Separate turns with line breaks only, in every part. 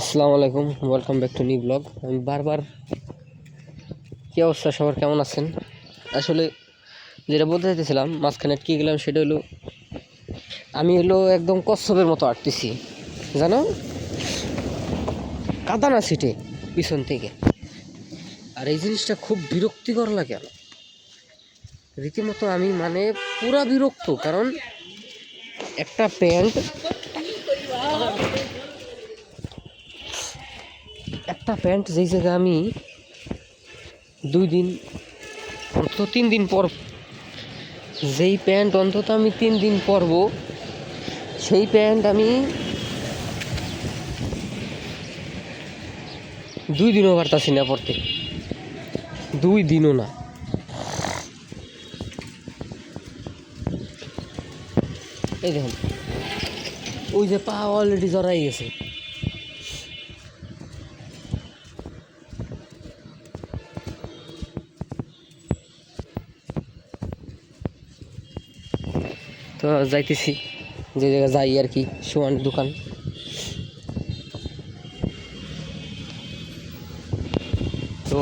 আসসালামু আলাইকুম welcome back to new blog আমি বারবার, কী অবস্থা, সবার কেমন আছেন? আসলে যেটা বলতে চাইতেছিলাম, মাঝখানে কী গেলাম, সেটা হলো, আমি হলো একদম কচ্ছপের মতো আটতেছি, জানো? কাদা না সিটে পিছন থেকে। আর এই জিনিসটা খুব বিরক্তিকর লাগে রীতিমতো আমি মানে পুরা বিরক্ত, কারণ একটা প্যান্ট একটা প্যান্ট যেই জায়গায় আমি দুই দিন অন্তত তিন দিন পর যেই প্যান্ট অন্তত আমি তিন দিন পরবো, সেই প্যান্ট আমি দুই দিনও পারতাছি না পড়তে দুই দিনও না। এই দেখুন, ওই যে পা অলরেডি জড়াই গেছে। তো যাইতেছি, যে জায়গায় যাই আর কি, সোয়ান দোকান। তো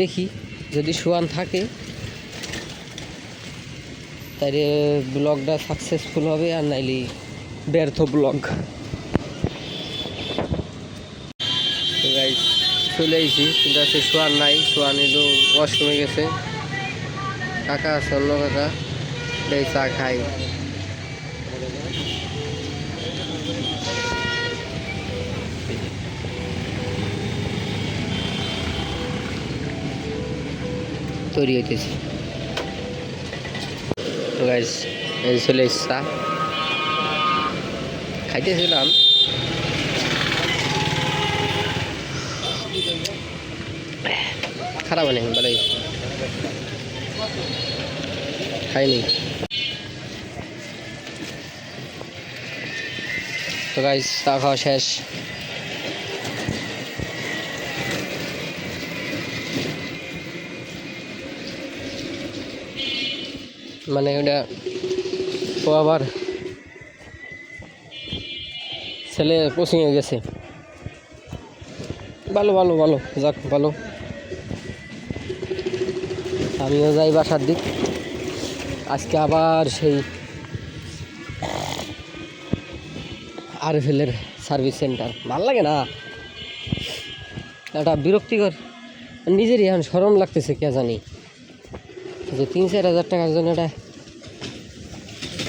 দেখি, যদি সোয়ান থাকে তাহলে ব্লগটা সাকসেসফুল হবে আর নাইলে ব্যর্থ ব্লগ। চলে আইছি, কিন্তু আছে সোয়ান নাই, সোয়ান এলো ওয়াশরুমে গেছে। কাকা আছে, অন্য কাকা। এই চা খাই তৈরি হইতেছি তো গাইজ এই এসছি চা খাইতেছিলাম খারাপ নেই ভালোই খাইনি তো গাইজ চা খাওয়া শেষ। মানে ওটা ও আবার ছেলে কোচিংয়ে গেছে। ভালো ভালো ভালো, যাক, ভালো। আমিও যাই বাসার দিক। আজকে আবার সেই আরএফএলের সার্ভিস সেন্টার। ভালো লাগে না? একটা বিরক্তিকর। নিজেরই এখন সরম লাগতেছে, কে জানি। যে তিন, চার হাজার টাকার জন্য এটা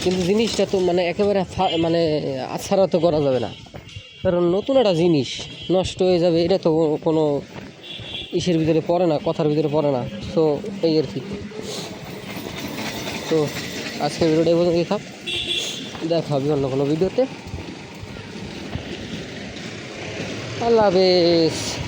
কিন্তু জিনিসটা তো মানে একেবারে মানে আছাড়া তো করা যাবে না। কারণ নতুন একটা জিনিস নষ্ট হয়ে যাবে, এটা তো কোনো ইসের ভিতরে পড়ে না, কথার ভিতরে পড়ে না। সো এই আর কি। তো আজকের ভিডিওটা এই পর্যন্তই থাক। দেখা হবে অন্য কোনো ভিডিওতে। a la vez.